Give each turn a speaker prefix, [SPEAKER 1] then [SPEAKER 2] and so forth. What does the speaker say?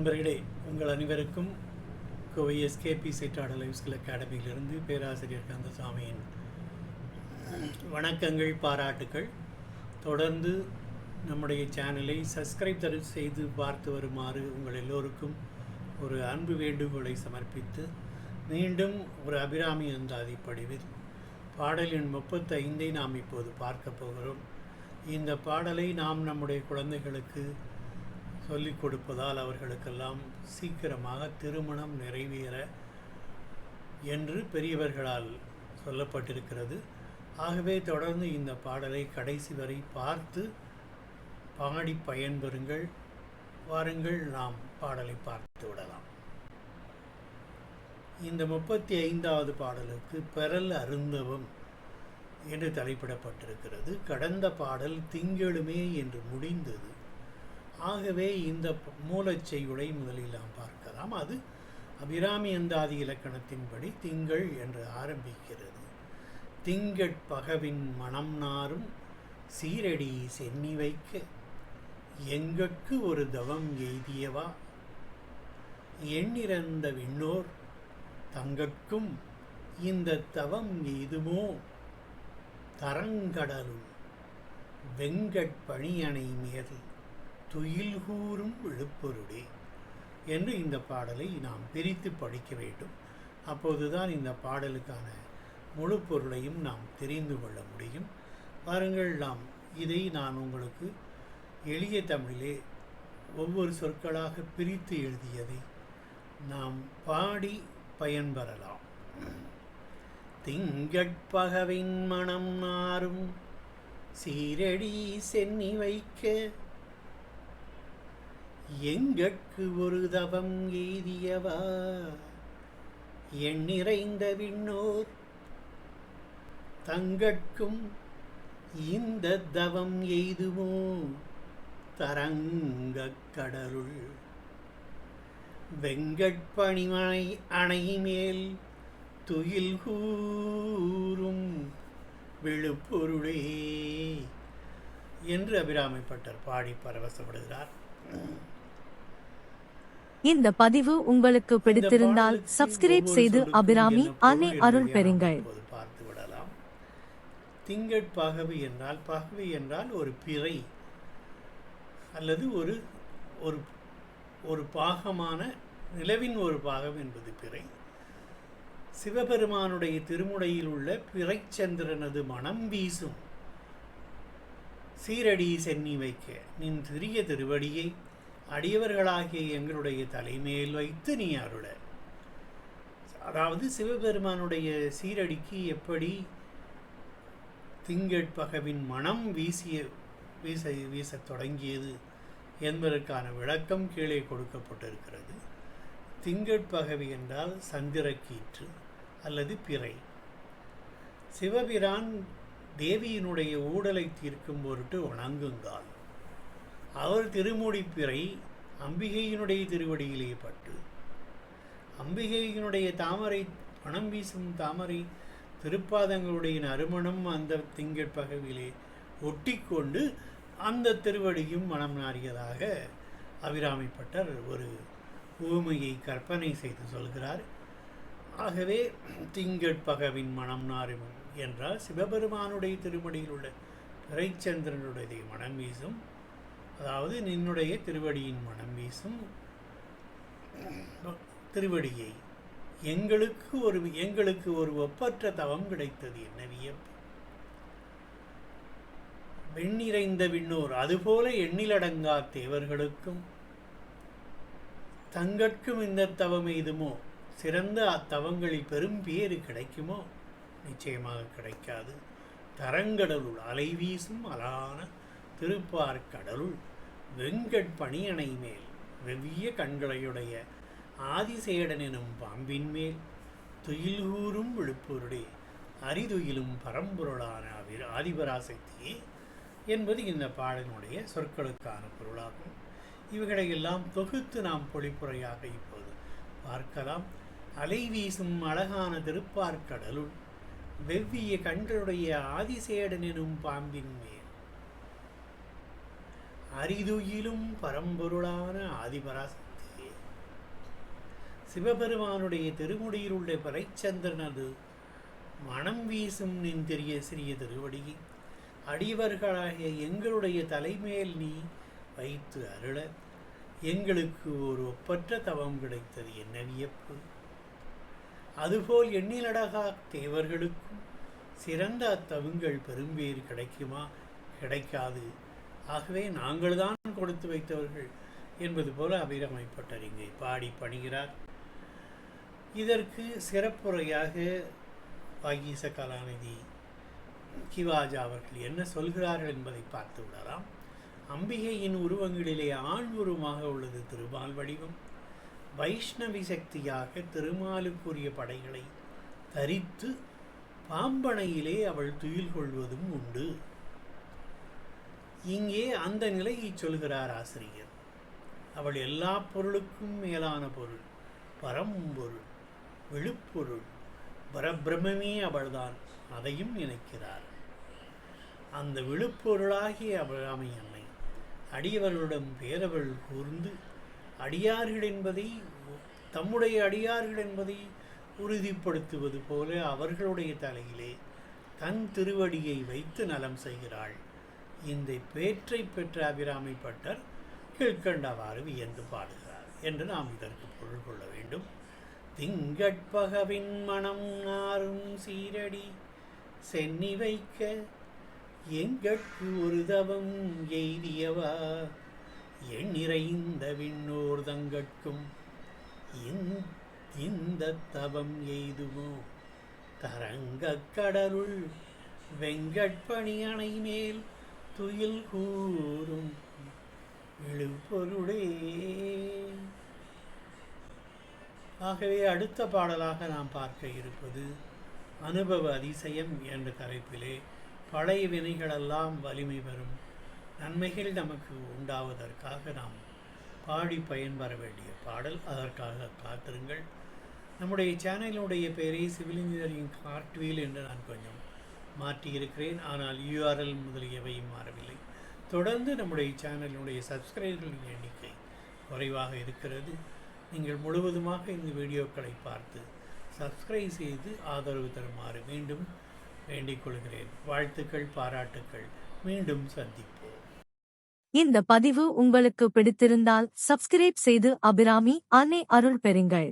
[SPEAKER 1] நண்பர்களே உங்கள் அனைவருக்கும் கோவை எஸ்கேபி சிட்டாட லைஃப் ஸ்கில் அகாடமியிலிருந்து பேராசிரியர் கந்தசாமியின் வணக்கங்கள் பாராட்டுக்கள். தொடர்ந்து நம்முடைய சேனலை சப்ஸ்கிரைப் தரு செய்து பார்த்து வருமாறு உங்கள் எல்லோருக்கும் ஒரு அன்பு வேண்டுகோளை சமர்ப்பித்து மீண்டும் ஒரு அபிராமி அந்தாதி படிவில் பாடல் எண் முப்பத்தைந்தை நாம் இப்போது பார்க்க போகிறோம். இந்த பாடலை நாம் நம்முடைய குழந்தைகளுக்கு சொல்லிக் கொடுப்பதால் அவர்களுக்கெல்லாம் சீக்கிரமாக திருமணம் நிறைவேற என்று பெரியவர்களால் சொல்லப்பட்டிருக்கிறது. ஆகவே தொடர்ந்து இந்த பாடலை கடைசி வரை பார்த்து பாடி பயன்பெறுங்கள். வாருங்கள் நாம் பாடலை பார்த்து விடலாம். இந்த முப்பத்தி ஐந்தாவது பாடலுக்கு பெறல் அருந்தவம் என்று தலைப்பிடப்பட்டிருக்கிறது. கடந்த பாடல் திங்களுமே என்று முடிந்தது. ஆகவே இந்த மூலச்செய்யுளை முதலில் நாம் பார்க்கலாம். அது அபிராமி அந்தாதி இலக்கணத்தின்படி திங்கள் என்று ஆரம்பிக்கிறது. திங்கட் பகவின் மனம் நாரும் சீரடி சென்னி வைக்க எங்கட்கு ஒரு தவம் எய்தியவா? எண்ணிறந்த விண்ணோர் தங்கட்கும் இந்த தவம் எய்துமோ? தரங்கடலுள் வெங்கட் பணியணை துயில் கூறும் விழுப்பொருடே என்று இந்த பாடலை நாம் பிரித்து படிக்க வேண்டும். அப்போதுதான் இந்த பாடலுக்கான முழு பொருளையும் நாம் தெரிந்து கொள்ள முடியும். பாருங்கள் நாம் இதை நான் உங்களுக்கு எளிய தமிழிலே ஒவ்வொரு சொற்களாக பிரித்து எழுதியதை நாம் பாடி பயன்பெறலாம். திங்கட்பகவின் மனம் நாரும் சீரடி சென்னி வைக்க எங்கட்கு ஒரு தவம் எய்தியவா? எண்ணிறைந்த விண்ணோர் தங்கட்கும் இந்த தவம் எய்துமோ? தரங்கக் கடலுள் வெங்கட்பணிமனை அணை மேல் துயில் கூறும் விழுப்பொருளே என்று அபிராமிப்பட்டர் பாடி பரவசப்படுகிறார்.
[SPEAKER 2] இந்த பதிவு உங்களுக்கு பிடித்திருந்தால் சப்ஸ்கிரைப் செய்து அபிராமி அன்னை அருள் பெறுங்கள்.
[SPEAKER 1] பார்த்து விடலாம் திங்கட் பகவி என்றால் பகவி என்றால் ஒரு பிறை அல்லது ஒரு ஒரு ஒரு பாகமான நிலவின் ஒரு பாகம் என்பது பிறை. சிவபெருமானுடைய திருமுடையில் உள்ள பிறைச்சந்திரனது மனம் வீசும். சீரடி சென்னி வைக்க நின் சிறிய திருவடியை அடியவர்களாகிய எங்களுடைய தலைமேல் வைத்து நீ அருள. அதாவது சிவபெருமானுடைய சீரடிக்கு எப்படி திங்கட்பகவின் மனம் வீசிய வீச வீசத் தொடங்கியது என்பதற்கான விளக்கம் கீழே கொடுக்கப்பட்டிருக்கிறது. திங்கட்பகவி என்றால் சந்திரக்கீற்று அல்லது பிறை. சிவபிரான் தேவியினுடைய ஊடலை தீர்க்கும் பொருட்டு வணங்குங்கால். அவர் திருமுடிப்பிறை அம்பிகையினுடைய திருவடியிலே பட்டு. அம்பிகையினுடைய தாமரை மணம் வீசும் தாமரை திருப்பாதங்களுடைய நறுமணம் அந்த திங்கட்பகவிலே ஒட்டிக்கொண்டு அந்த திருவடியும் மனம் நாறியதாக அபிராமிப்பட்டர் ஒரு ஊமையை கற்பனை செய்து சொல்கிறார். ஆகவே திங்கட்பகவின் மனம் நாறும் என்றால் சிவபெருமானுடைய திருமடியில் உள்ள பிறைச்சந்திரனுடைய மனம் வீசும் அதாவது நின்னுடைய திருவடியின் மனம் வீசும் திருவடியை. எங்களுக்கு ஒரு எங்களுக்கு ஒரு ஒப்பற்ற தவம் கிடைத்தது என்ன வியப்பு. வெண்ணிறைந்த விண்ணோர் அதுபோல எண்ணிலடங்கா தேவர்களுக்கும் தங்கட்கும் இந்த தவம் எய்துமோ? சிறந்த அத்தவங்களில் பெரும் பேறு கிடைக்குமோ? நிச்சயமாக கிடைக்காது. தரங்கடலுள் அலை வீசும் அலான திருப்பார்கடலுள் வெங்கட் பணியணை மேல் வெவ்விய கண்களையுடைய ஆதிசேடன் எனும் பாம்பின் மேல் துயில்கூறும் விழுப்பொருடே அரிதுயிலும் பரம்பொருளான அவிர ஆதிபராசக்தியே என்பது இந்த பாடலினுடைய சொற்களுக்கான பொருளாகும். இவைகளையெல்லாம் தொகுத்து நாம் பொழிப்புரையாக இப்போது பார்க்கலாம். அலை வீசும் அழகான திருப்பார்க்கடலுள் வெவ்விய கண்களுடைய ஆதிசேடன் எனும் பாம்பின் மேல் அரிதுயிலும் பரம்பொருளான ஆதிபராசக்தி சிவபெருமானுடைய திருமுடியில் உள்ள பறைச்சந்திரனது மனம் வீசும் நின் தெரிய சிறிய திருவடியை. அடியவர்களாகிய எங்களுடைய தலைமேல் நீ வைத்து அருள. எங்களுக்கு ஒரு ஒப்பற்ற தவம் கிடைத்தது என்ன வியப்பு. அதுபோல் எண்ணிலடகா தேவர்களுக்கும் சிறந்த அத்தவங்கள் பெரும்பேறு கிடைக்குமா? கிடைக்காது. ஆகவே நாங்கள்தான் கொடுத்து வைத்தவர்கள் என்பது போல அபிரமைப்பட்டர் இங்கே பாடி பணிகிறார். இதற்கு சிறப்புரையாக வாகீச கலாநிதி கிவாஜா அவர்கள் என்ன சொல்கிறார்கள் என்பதை பார்த்து விடலாம். அம்பிகையின் உருவங்களிலே ஆண் உருவமாக உள்ளது திருமால் வடிவம். வைஷ்ணவி சக்தியாக திருமாலுக்குரிய படைகளை தரித்து பாம்பனையிலே அவள் துயில் கொள்வதும் உண்டு. இங்கே அந்த நிலையை சொல்கிறார் ஆசிரியர். அவள் எல்லா பொருளுக்கும் மேலான பொருள் பரம்பொருள் விழுப்பொருள் பரபிரமே அவள்தான் அதையும் நினைக்கிறார். அந்த விழுப்பொருளாகிய அபிராமி அன்னை அடியவர்களிடம் பேரவள் கூர்ந்து அடியார்கள் என்பதை தம்முடைய அடியார்கள் என்பதை உறுதிப்படுத்துவது போல அவர்களுடைய தலையிலே தன் திருவடியை வைத்து நலம் செய்கிறாள். இந்த பேற்றை பெற்ற அபிராமி பட்டர் கீழ்கண்டவாறு வியந்து பாடுகிறார் என்று நாம் இதற்கு பொருள் கொள்ள வேண்டும். திங்கட்பகவின் மனம் நாரும் சீரடி சென்னி வைக்க எங்கட்கு ஒரு தவம் எய்தியவா? எண்ணிறைந்த விண்ணோர் தங்கட்கும் இந்- இந்த தவம் எய்துமோ? தரங்கக் கடலுள் வெங்கட்பணி அணை மேல் துயில் கூறும் இழுப்பொருளே ஆகவே அடுத்த பாடலாக நாம் பார்க்க இருப்பது அனுபவ அதிசயம் என்ற தலைப்பிலே பழைய வினைகளெல்லாம் வலிமை பெறும் நன்மைகள் நமக்கு உண்டாவதற்காக நாம் பாடி பயன்பெற வேண்டிய பாடல். அதற்காக காத்திருங்கள். நம்முடைய சேனலுடைய பெயரை சிவில் இன்ஜினியரிங் கார்ட்வீல் என்று நான் கொஞ்சம் மாற்றியிருக்கிறேன். ஆனால் யூஆர்எல் முதலியவையும் மாறவில்லை. தொடர்ந்து நம்முடைய சேனலினுடைய சப்ஸ்கிரைபர்களின் எண்ணிக்கை குறைவாக இருக்கிறது. நீங்கள் முழுவதுமாக இந்த வீடியோக்களை பார்த்து சப்ஸ்கிரைப் செய்து ஆதரவு தருமாறு மீண்டும் வேண்டிக் கொள்கிறேன். வாழ்த்துக்கள் பாராட்டுக்கள். மீண்டும் சந்திப்போம்.
[SPEAKER 2] இந்த பதிவு உங்களுக்கு பிடித்திருந்தால் சப்ஸ்கிரைப் செய்து அபிராமி அன்னை அருள் பெறுங்கள்.